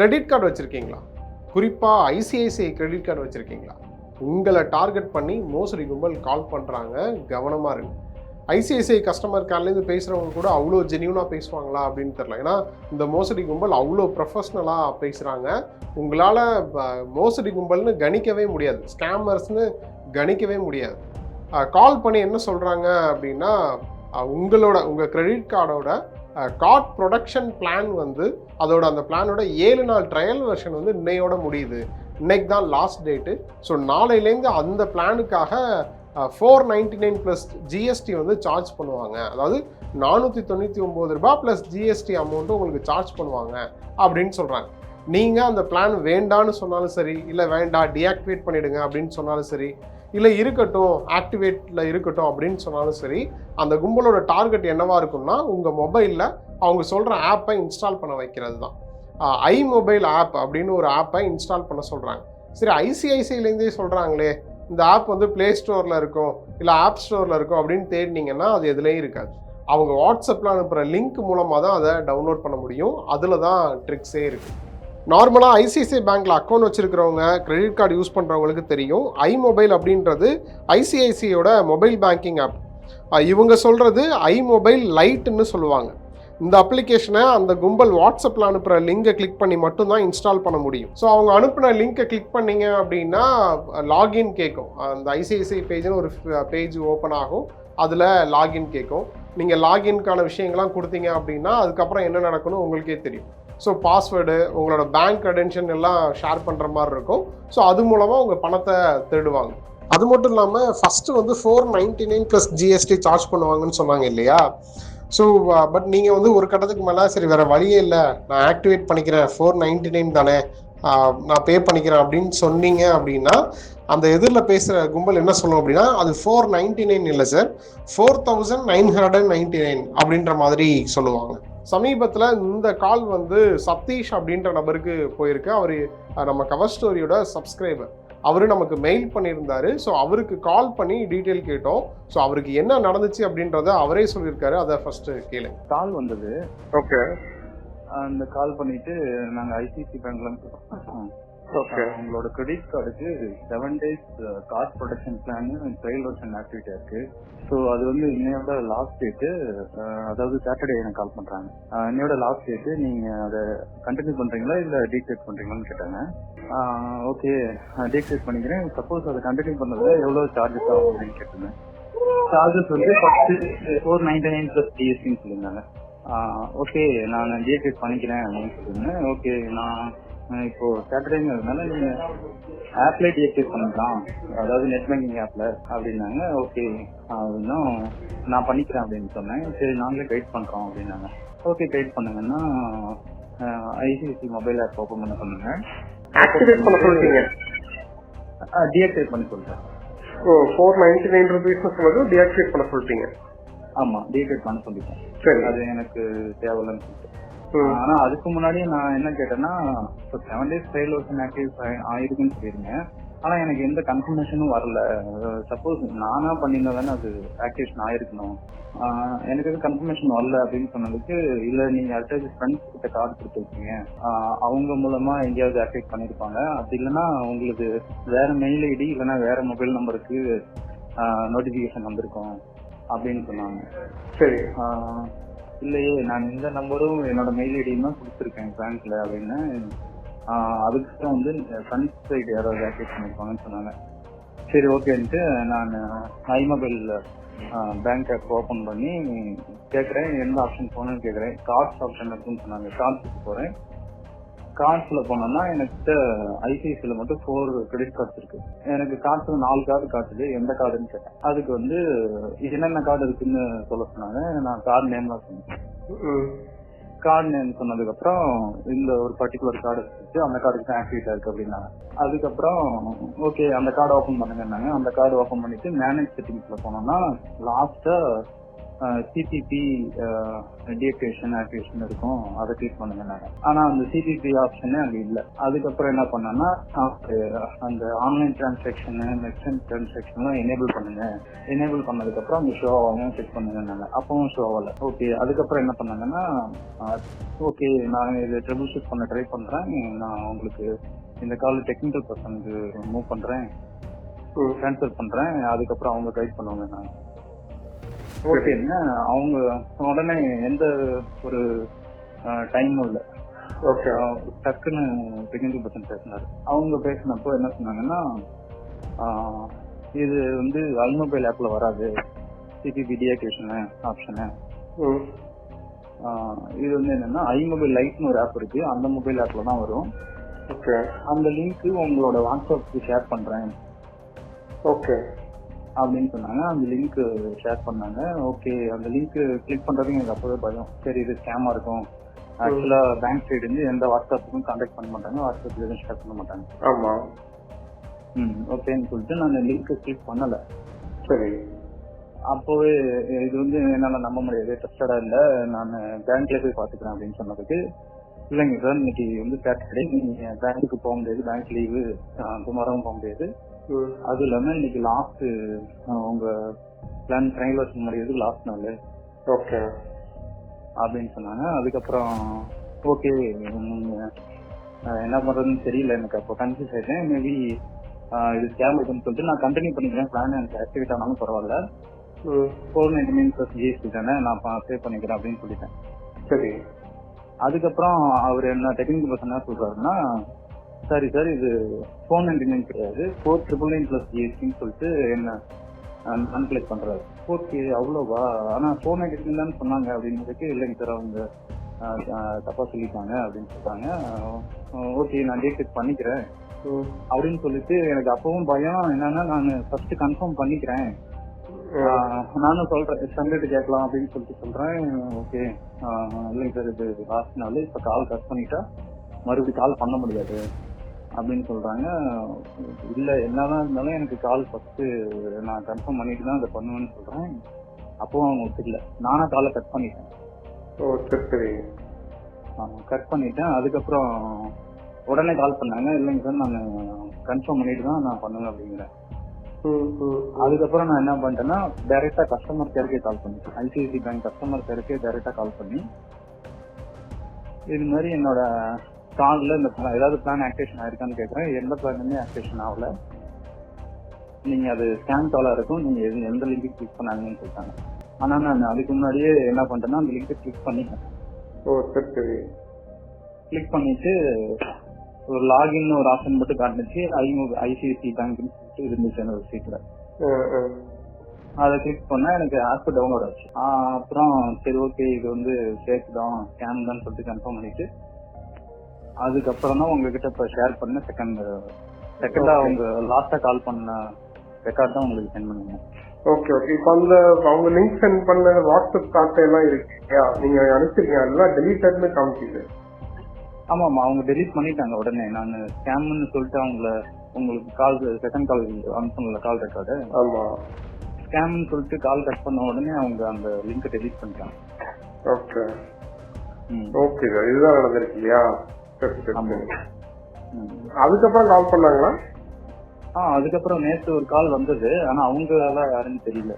Credit card வச்சுருக்கீங்களா? குறிப்பாக ICICI credit card வச்சுருக்கீங்களா? உங்களை டார்கெட் பண்ணி மோசடி கும்பல் கால் பண்ணுறாங்க கவனமாக இருக்கும் ஐசிஐசிஐ கஸ்டமர் கேர்லேருந்து பேசுகிறவங்க கூட அவ்வளோ ஜெனியூனாக பேசுவாங்களா அப்படின்னு தெரில ஏன்னா இந்த மோசடி கும்பல் அவ்வளோ ப்ரொஃபஷ்னலாக பேசுகிறாங்க உங்களால் மோசடி கும்பல்னு கணிக்கவே முடியாது. ஸ்கேமர்ஸ்னு கணிக்கவே முடியாது. கால் பண்ணி என்ன சொல்கிறாங்க அப்படின்னா உங்களோட உங்கள் கிரெடிட் கார்டோட கார்ட் ப்ரொடக்ஷன் பிளான் வந்து அதோட அந்த பிளானோட ஏழு நாள் ட்ரையல் வெர்ஷன் வந்து இன்னையோட முடியுது. இன்னைக்கு தான் லாஸ்ட் டேட்டு ஸோ நாளையிலேருந்து அந்த பிளானுக்காக four ninety nine plus GST வந்து சார்ஜ் பண்ணுவாங்க. அதாவது நானூற்றி தொண்ணூற்றி ஒம்பது ரூபாய் ப்ளஸ் ஜிஎஸ்டி அமௌண்ட்டு உங்களுக்கு சார்ஜ் பண்ணுவாங்க அப்படின்னு சொல்கிறாங்க நீங்கள் அந்த பிளான் வேண்டான்னு சொன்னாலும் சரி இல்லை வேண்டாம் டீஆக்டிவேட் பண்ணிவிடுங்க அப்படின்னு சொன்னாலும் சரி இல்லை இருக்கட்டும் ஆக்டிவேட்டில் இருக்கட்டும் அப்படின்னு சொன்னாலும் சரி அந்த கும்பலோட டார்கெட் என்னவா இருக்கும்னா உங்கள் மொபைலில் அவங்க சொல்கிற ஆப்பை இன்ஸ்டால் பண்ண வைக்கிறது தான் ஐ மொபைல் ஆப் அப்படின்னு ஒரு ஆப்பை இன்ஸ்டால் பண்ண சொல்கிறாங்க சரி ஐசிஐசிஐலேருந்தே சொல்கிறாங்களே இந்த ஆப் வந்து ப்ளே ஸ்டோரில் இருக்கும் இல்லை ஆப் ஸ்டோரில் இருக்கும் அப்படின்னு தேடினீங்கன்னா அது எதுலேயும் இருக்காது. அவங்க வாட்ஸ்அப்பில் அனுப்புகிற லிங்க் மூலமாக தான் அதை டவுன்லோட் பண்ண முடியும். அதில் தான் ட்ரிக்ஸே இருக்குது நார்மலாக ஐசிஐசிஐ பேங்க்கில் அக்கௌண்ட் வச்சுருக்கிறவங்க கிரெடிட் கார்டு யூஸ் பண்ணுறவங்களுக்கு தெரியும். ஐ மொபைல் அப்படின்றது ஐசிஐசியோட மொபைல் பேங்கிங் ஆப் இவங்க சொல்கிறது ஐ மொபைல் லைட்டுன்னு சொல்லுவாங்க. இந்த அப்ளிகேஷனை அந்த கும்பல் வாட்ஸ்அப்பில் அனுப்புகிற லிங்கை கிளிக் பண்ணி மட்டும்தான் இன்ஸ்டால் பண்ண முடியும். ஸோ அவங்க அனுப்பின லிங்கை கிளிக் பண்ணீங்க அப்படின்னா லாகின் கேட்கும். அந்த ஐசிஐசிஐ பேஜ்னு ஒரு பேஜ் ஓப்பன் ஆகும். அதில் லாகின் கேட்கும். நீங்கள் லாகின்கான விஷயங்கள்லாம் கொடுத்தீங்க அப்படின்னா அதுக்கப்புறம் என்ன நடக்கணும் உங்களுக்கே தெரியும். ஸோ பாஸ்வேர்டு உங்களோட பேங்க் அடென்ஷன் எல்லாம் ஷேர் பண்ணுற மாதிரி இருக்கும். ஸோ அது மூலமாக உங்கள் பணத்தை திருடுவாங்க. அது மட்டும் இல்லாமல் ஃபஸ்ட்டு வந்து four ninety nine plus GST charge பண்ணுவாங்கன்னு சொன்னாங்க இல்லையா? ஸோ பட் நீங்கள் வந்து ஒரு கட்டத்துக்கு மேலே சரி வேறு வழியே இல்லை. நான் ஆக்டிவேட் பண்ணிக்கிறேன். ஃபோர் நைன்டி நைன் தானே. நான் பே பண்ணிக்கிறேன் அப்படின்னு சொன்னீங்க அப்படின்னா அந்த எதிரில் பேசுகிற கும்பல் என்ன சொல்லும் அப்படின்னா அது ஃபோர் நைன்டி நைன் இல்லை sir four thousand nine hundred and ninety nine அப்படின்ற மாதிரி சொல்லுவாங்க. சமீபத்தில் இந்த கால் வந்து சதீஷ் அப்படின்ற நபருக்கு போயிருக்கு. அவர் நம்ம கவர் ஸ்டோரியோட சப்ஸ்கிரைபர் அவரு நமக்கு மெயில் பண்ணியிருந்தாரு. ஸோ அவருக்கு கால் பண்ணி டீட்டெயில் கேட்டோம். ஸோ அவருக்கு என்ன நடந்துச்சு அப்படின்றத அவரே சொல்லியிருக்காரு. அதை ஃபர்ஸ்ட் கேளு. கால் வந்தது. ஓகே அந்த கால் பண்ணிட்டு நாங்க ஐசிசி பேங்க்ல உங்களோட கிரெடிட் கார்டுக்கு seven days card protection plan trial version activity இருக்கு. ஸோ அது வந்து இன்னையோட லாஸ்ட் டேட்டு uh, அதாவது சாட்டர்டே எனக்கு கால் பண்றாங்க. இன்னையோட லாஸ்ட் டேட்டு நீங்க அதை கண்டினியூ பண்றீங்களா இல்ல டீக்ரேட் பண்றீங்களான்னு கேட்டாங்க. ஓகே டீக்ரேட் பண்ணிக்கிறேன். சப்போஸ் அதை கண்டினியூ பண்ணதுல எவ்வளவு சார்ஜஸ் ஆகும் அப்படின்னு கேட்டிருந்தேன் சார்ஜஸ் வந்து ஃபோர் நைன்டி நைன் பிளஸ் ஜிஎஸ்டின்னு சொல்லியிருந்தாங்க. ஓகே நான் டீக்ரேட் பண்ணிக்கிறேன் அப்படின்னு சொல்லியிருந்தேன் ஓகே நான் இப்போ சாட்டர்டேங்கிறதுனால நீங்க ஆப்ல டீக்ரேட் பண்ணிக்கலாம் அதாவது நெட் பேங்கிங் ஆப்ல அப்படின்னாங்க. ஓகே அப்படின்னும் நான் பண்ணிக்கிறேன் அப்படின்னு சொன்னேன். சரி நாங்களே கைட் பண்றோம் அப்படின்னாங்க. ஓகே கைட் பண்ணுங்கன்னா ஐசிஐசி மொபைல் ஆப் ஓப்பன் பண்ண சொன்னாங்க. ஆக்டிவேட் பண்ண சொல்லிட்டீங்க டீஆக்டிவேட் பண்ணி சொல்றேன். ஓ ஃபோர் நைன்டி நைன் ருபீஸ்னு சொன்னது டீஆக்டிவேட் பண்ண சொல்லிட்டீங்க ஆமா டீஆக்டிவேட் பண்ண சொல்லிட்டேன். சரி. அது எனக்கு தேவையில்லைன்னு சொல்லிட்டு. ஆனா அதுக்கு முன்னாடி நான் என்ன கேட்டேன்னா இப்போ seven days trial version active ஆயிருக்குன்னு சொல்லியிருந்தேன். ஆனா எனக்கு எந்த கன்ஃபர்மேஷனும் வரல. சப்போஸ் நானா பண்ணியிருந்தா தானே அது ஆக்டிவேஷன் ஆயிருக்கணும். எனக்கு எதுவும் கன்ஃபர்மேஷன் வரல அப்படின்னு சொன்னதுக்கு இல்ல நீங்க அடுத்தது ஃப்ரெண்ட்ஸ் கிட்ட கார்டு கொடுத்துருக்கீங்க. அவங்க மூலமா எங்கேயாவது ஆக்டிவேட் பண்ணிருப்பாங்க அப்படி இல்லைன்னா உங்களுக்கு வேற மெயில் ஐடி இல்லைன்னா வேற மொபைல் நம்பருக்கு நோட்டிபிகேஷன் வந்திருக்கும். அப்படின்னு சொன்னாங்க. சரி. இல்லையே நான் இந்த நம்பரும் என்னோட மெயில் ஐடியும் தான் கொடுத்துருக்கேன் பேங்க்ல அப்படின்னு. அதுக்கு தான் வந்து ஃப்ரண்ட் சைடு யாராவது ஆக்டிவேட் பண்ணிருப்பாங்கன்னு சொன்னாங்க. சரி ஓகேன்ட்டு நான் ஐமொபைல் பேங்க் ஆப் ஓப்பன் பண்ணி கேட்குறேன் எந்த ஆப்ஷன் போகணும்னு கேட்குறேன். கார்ட்ஸ் ஆப்ஷன் இருக்குன்னு சொன்னாங்க. கார்ட்ஸுக்கு போகிறேன் கார்ட்ஸ்ல போனோம்னா எனக்கு ஐசிஐசியில் மட்டும் ஃபோர் கிரெடிட் கார்ட்ஸ் இருக்கு. எனக்கு கார்ட்ஸ் நாலு கார்டு காட்டுது. எந்த கார்டுன்னு கேட்டேன். அதுக்கு வந்து என்னென்ன கார்டு இருக்குன்னு சொல்ல சொன்னாங்க. நான் கார்டு நேம்லாம் சொன்னேன். கார்டு நேம் சொன்னதுக்கு அப்புறம் இந்த ஒரு பர்டிகுலர் கார்டு இருக்கு அந்த கார்டுக்கு ஆக்டிவேட் இருக்கு அப்படின்னாங்க. அதுக்கப்புறம் ஓகே அந்த கார்டு ஓபன் பண்ணுங்கன்னாங்க. அந்த கார்டு ஓபன் பண்ணிட்டு மேனேஜ் செட்டிங்ஸ்ல போனோம்னா லாஸ்டா சிபிபி டிஎக்டிவேஷன் ஆக்டிவேஷன் இருக்கும். அதை கிளிக் பண்ணுங்க நாங்க ஆனா அந்த சிபிபி ஆப்ஷனே அங்க இல்ல. அதுக்கப்புறம் என்ன பண்ணேன்னா அந்த ஆன்லைன் டிரான்சாக்ஷன் மெர்ச்சன்ட் டிரான்சாக்ஷன்லாம் எனேபிள் பண்ணுங்க. எனேபிள் பண்ணதுக்கு அப்புறம் அந்த ஷோ ஆகும் செக் பண்ணுங்க அப்பவும் ஷோ ஆகல. ஓகே அதுக்கப்புறம் என்ன பண்ணாங்கன்னா ஓகே நான் இது ட்ரிபிள் ஷூட் பண்ண ட்ரை பண்றேன். நான் உங்களுக்கு இந்த கால் டெக்னிக்கல் பர்சனுக்கு மூவ் பண்றேன். ட்ரான்ஸ்ஃபர் பண்றேன். அதுக்கப்புறம் அவங்க கைட் பண்ணுவாங்க நான் ஓகேங்க அவங்க உடனே எந்த ஒரு டைமும் இல்லை. ஓகே டக்குன்னு டெக்னிக்கல் பர்சன் பேசினாரு. அவங்க பேசினப்போ என்ன சொன்னாங்கன்னா இது வந்து ஐமொபைல் ஆப்ல வராது. சிபிபி டிஆக்டிவேஷன் ஆப்ஷனு இது வந்து என்னன்னா ஐமொபைல் லைட்னு ஒரு ஆப் இருக்கு. அந்த மொபைல் ஆப்ல தான் வரும். ஓகே அந்த லிங்க் உங்களோட வாட்ஸ்அப்புக்கு ஷேர் பண்றேன். ஓகே அப்படின்னு சொன்னாங்க. அந்த லிங்க் ஷேர் பண்ணாங்க. ஓகே அந்த லிங்க் கிளிக் பண்றதுக்கு எனக்கு அப்பவே பயம். சரி இது ஸ்கேமா இருக்கும். ஆக்சுவலா பேங்க் சைடு இருந்து எந்த வாட்ஸ்அப்புக்கும் கான்டாக்ட் பண்ண மாட்டாங்க. வாட்ஸ்அப்ல எதுவும் ஷேர் பண்ண மாட்டாங்க. ஆமா. ம் ஓகேன்னு சொல்லிட்டு நான் லிங்க் கிளிக் பண்ணல. சரி. அப்போவே இது வந்து என்னால நம்ப முடியாது. ட்ரஸ்டடா இல்ல. நான் பேங்க்ல போய் பாத்துக்கிறேன் அப்படின்னு சொன்னதுக்கு இல்லைங்க சார் இன்னைக்கு வந்து சாட்டர்டே நீங்க பேங்க்குக்கு போக முடியாது பேங்க் லீவு டுமாரோவும் போக முடியாது. அது இல்லாம இன்னைக்கு லாஸ்ட் உங்க பிளான் ட்ரைனில் வச்சு முடியாது லாஸ்ட் நாள்? ஓகே அப்படின்னு சொன்னாங்க. அதுக்கப்புறம் ஓகே நீங்க என்ன பண்றதுன்னு தெரியல எனக்கு. அப்போ கன்ஃபியூஸ் ஆயிட்டேன். மேபி இது ஸ்கேம் இருக்குன்னு சொல்லிட்டு நான் கண்டினியூ பண்ணிக்கிறேன். பிளான் எனக்கு ஆக்டிவேட் ஆனாலும் பரவாயில்ல. Four ninety nine plus GST தானே நான் பே பண்ணிக்கிறேன் அப்படின்னு சொல்லிட்டேன். சரி. அதுக்கப்புறம் அவர் என்ன டெக்னிக்கல் பர்சன் என்ன சொல்றாருன்னா சரி சார் இது ஃபோர் நைன்டி நைன் கிடையாது. ஃபோர் ட்ரிபிள் நைன் ப்ளஸ் ஜிஎஸ்டின்னு சொல்லிட்டு என்ன அன்கிளிக் பண்றாரு. ஓகே அவ்வளோவா? ஆனா ஃபோர் நைன்டி நைன் தான் சொன்னாங்க. அப்படின்றதுக்கு இல்லைங்க சார் அவங்க அஹ், அஹ், தப்பா சொல்லிட்டாங்க அப்படின்னு சொல்லிட்டாங்க ஓகே நான் டேட் பண்ணிக்கிறேன். ம். அப்படின்னு சொல்லிட்டு எனக்கு அப்பவும் பயம். என்னன்னா நான் ஃபர்ஸ்ட் கன்ஃபார்ம் பண்ணிக்கிறேன். நானும் சொல்றேன் சண்டேட்டு கேட்கலாம் அப்படின்னு சொல்லிட்டு சொல்றேன். ஓகே. இல்லைங்க சார் இது லாஸ்ட் நாள் இப்ப கால் கட் பண்ணிட்டா மறுபடியும் கால் பண்ண முடியாது அப்படின்னு சொல்றாங்க. இல்ல என்னதான் இருந்தாலும் எனக்கு கால் ஃபர்ஸ்ட் நான் கன்ஃபார்ம் பண்ணிட்டு தான் அதை பண்ணுவேன்னு சொல்றேன். அப்பவும் அவங்க ஒத்துக்கல. நானா காலை கட் பண்ணிட்டேன். ஓ சரி சரி. கட் பண்ணிட்டேன். அதுக்கப்புறம் உடனே கால் பண்ணாங்க. இல்லைங்க சார் நான் கன்ஃபார்ம் பண்ணிட்டு தான் நான் பண்ணுவேன் அப்படிங்கிறேன். அதுக்கப்புறம் நான் என்ன பண்ணிட்டேன்னா டைரக்டா கஸ்டமர் கேருக்கே கால் பண்ணிட்டேன் ஐசிஐசி பேங்க் கஸ்டமர் கேருக்கே டைரக்டா கால் பண்ணி இது மாதிரி என்னோட கால்ல இந்த ஏதாவது பிளான் ஆக்டிவேஷன் ஆயிருக்கான்னு கேட்கறேன் எந்த பிளானுமே ஆக்டிவேஷன் ஆகல. நீங்க அது ஸ்கேன் காலா இருக்கும். நீங்க எது எந்த லிங்க் கிளிக் பண்ணாங்கன்னு சொல்லிட்டாங்க. ஆனா நான் அதுக்கு முன்னாடியே என்ன பண்ணிட்டேன்னா அந்த லிங்க் கிளிக் பண்ணிட்டேன். ஓ சரி கிளிக் பண்ணிட்டு ஒரு லாகின் ஒரு ஆப்ஷன் மட்டும் காட்டுச்சு ஐசிஐசி பேங்க்னு இருந்துச்சு அந்த ஆ அதை கிளிக் பண்ணா எனக்கு ஆப் டவுன்லோட் ஆச்சு. அப்புறம் சரி ஓகே இது வந்து ஃபேக் தான் ஸ்கேம் தான் சொல்லிட்டு கன்ஃபார்ம் பண்ணிட்டு அதுக்கப்புறம் தான் உங்ககிட்ட இப்ப ஷேர் பண்ண செகண்ட் செகண்டா. அவங்க லாஸ்டா கால் பண்ண ரெக்கார்ட் தான் உங்களுக்கு சென்ட் பண்ணுங்க. ஓகே ஓகே இப்போ அந்த அவங்க லிங்க் சென்ட் பண்ண வாட்ஸ்அப் கார்டு எல்லாம் இருக்கு இல்லையா? நீங்க அனுப்பிச்சிருக்கீங்க அதெல்லாம் டெலிட்டட்னு காமிக்குது. ஆமா ஆமா அவங்க டெலீட் பண்ணிட்டாங்க உடனே. நான் ஸ்கேம்னு சொல்லிட்டு அவங்கள உங்களுக்கு கால் செகண்ட் கால் அனுப்பல கால் ரெக்கார்டு ஆமா. ஸ்கேம்னு சொல்லிட்டு கால் கட் பண்ண உடனே அவங்க அந்த லிங்க் டெலீட் பண்ணிட்டாங்க. ஓகே. ஓகே சார் இதுதான் நடந்திருக்கு இல்லையா. அதுக்கப்புறம் கால் பண்ணாங்களா? ஆ அதுக்கப்புறம் நேத்து ஒரு கால் வந்தது. ஆனா அவங்களால யாருன்னு தெரியல.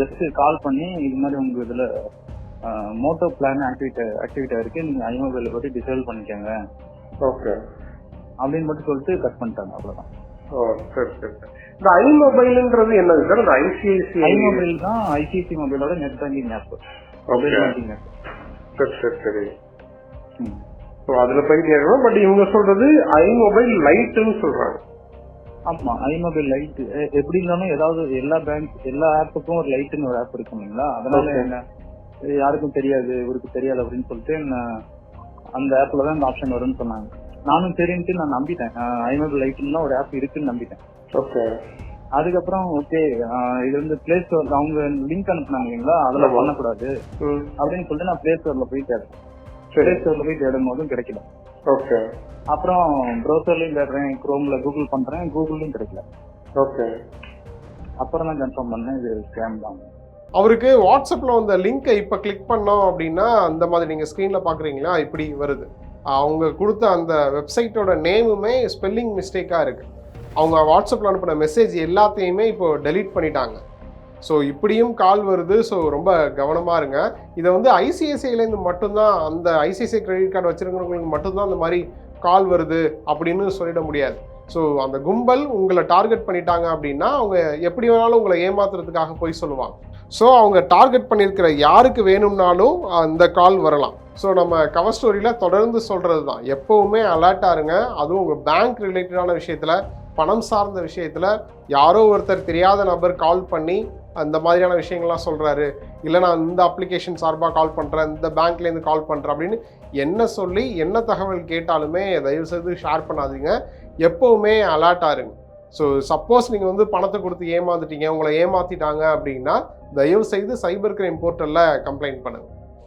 ஜஸ்ட் கால் பண்ணி இது மாதிரி உங்க இதுல மோட்டோ பிளான் ஆக்டிவேட் ஆக்டிவேட் ஆயிருக்கு. நீங்க ஐமொபைல பத்தி டிசேபிள் பண்ணிக்கோங்க. ஓகே அப்படின்னு மட்டும் சொல்லிட்டு கட் பண்ணிட்டாங்க அவ்வளவுதான். சரி சரி. இந்த ஐ மொபைல்ன்றது என்னது சார்? இந்த ஐசிஐசி ஐமொபைல் தான் ஐசிசி மொபைலோட net banking app mobile banking app சரி சரி சரி. ஸோ அதுல போய் கேட்கணும். பட் இவங்க சொல்றது ஐ மொபைல் லைட்னு சொல்றாங்க. ஆமா ஐமொபைல் லைட் எப்படி இருந்தாலும் ஏதாவது எல்லா பேங்க் எல்லா ஆப்புக்கும் ஒரு லைட்னு ஒரு ஆப் இருக்கும் இல்லைங்களா? அதனால. என்ன? யாருக்கும் தெரியாது இவருக்கு தெரியாது அப்படின்னு சொல்லிட்டு அந்த ஆப்ல தான் இந்த ஆப்ஷன் வரும்னு சொன்னாங்க. நானும் சரின்ட்டு நான் நம்பிட்டேன். ஐமொபைல் லைட்னா ஒரு ஆப் இருக்குன்னு நம்பிட்டேன். ஓகே. அதுக்கப்புறம் ஓகே இது வந்து பிளே ஸ்டோர் அவங்க லிங்க் அனுப்புனாங்க இல்லைங்களா? அதுல. பண்ணக்கூடாது. ம். அப்படின்னு சொல்லிட்டு நான் பிளே ஸ்டோர்ல போய் தேடுறேன். பிளே ஸ்டோர்ல போய் தேடும் போதும் கிடைக்கல. ஓகே. அப்புறம் ப்ரௌசர்லயும் தேடுறேன் குரோம்ல கூகுள் பண்றேன் கூகுள்லயும் கிடைக்கல. ஓகே. அப்புறம் தான் கன்ஃபார்ம் பண்ணேன் இது ஸ்கேம் தான். அவருக்கு வாட்ஸ்அப்பில் வந்த லிங்கை இப்போ கிளிக் பண்ணோம் அப்படின்னா அந்த மாதிரி நீங்கள் ஸ்க்ரீனில் பார்க்குறீங்களா இப்படி வருது. அவங்க கொடுத்த அந்த வெப்சைட்டோட நேமுமே ஸ்பெல்லிங் மிஸ்டேக்காக இருக்குது அவங்க வாட்ஸ்அப்பில் அனுப்பின மெசேஜ் எல்லாத்தையுமே இப்போ டெலீட் பண்ணிட்டாங்க. ஸோ இப்படியும் கால் வருது. ஸோ ரொம்ப கவனமாக இருங்க. இதை வந்து ஐசிஐசிஐலேருந்து மட்டும்தான் அந்த ஐசிஐசிஐ கிரெடிட் கார்டு வச்சுருக்கிறவங்களுக்கு மட்டும்தான் அந்த மாதிரி கால் வருது அப்படின்னு சொல்லிட முடியாது. ஸோ அந்த கும்பல் உங்களை டார்கெட் பண்ணிட்டாங்க அப்படின்னா அவங்க எப்படி வேணாலும் உங்களை ஏமாத்துறதுக்காக போய் சொல்லுவாங்க. ஸோ அவங்க டார்கெட் பண்ணியிருக்கிற யாருக்கு வேணும்னாலும் அந்த கால் வரலாம். ஸோ நம்ம கவர் ஸ்டோரியில் தொடர்ந்து சொல்கிறது தான் எப்போவுமே அலர்ட்டாக இருங்க. அதுவும் உங்கள் பேங்க் ரிலேட்டடான விஷயத்தில் பணம் சார்ந்த விஷயத்தில் யாரோ ஒருத்தர் தெரியாத நபர் கால் பண்ணி அந்த மாதிரியான விஷயங்கள்லாம் சொல்கிறாரு இல்லை நான் இந்த அப்ளிகேஷன் சார்பாக கால் பண்ணுறேன் இந்த பேங்க்லேருந்து கால் பண்ணுறேன் அப்படின்னு என்ன சொல்லி என்ன தகவல் கேட்டாலுமே தயவுசெய்து ஷேர் பண்ணாதீங்க. எப்போவுமே அலர்ட்டாக இருங்க. ஸோ சப்போஸ் நீங்கள் வந்து பணத்தை கொடுத்து ஏமாந்துட்டீங்க உங்களை ஏமாற்றிட்டாங்க அப்படின்னா தயவு செய்து சைபர் கிரைம் போர்ட்டலில் கம்ப்ளைண்ட் பண்ணுங்கள்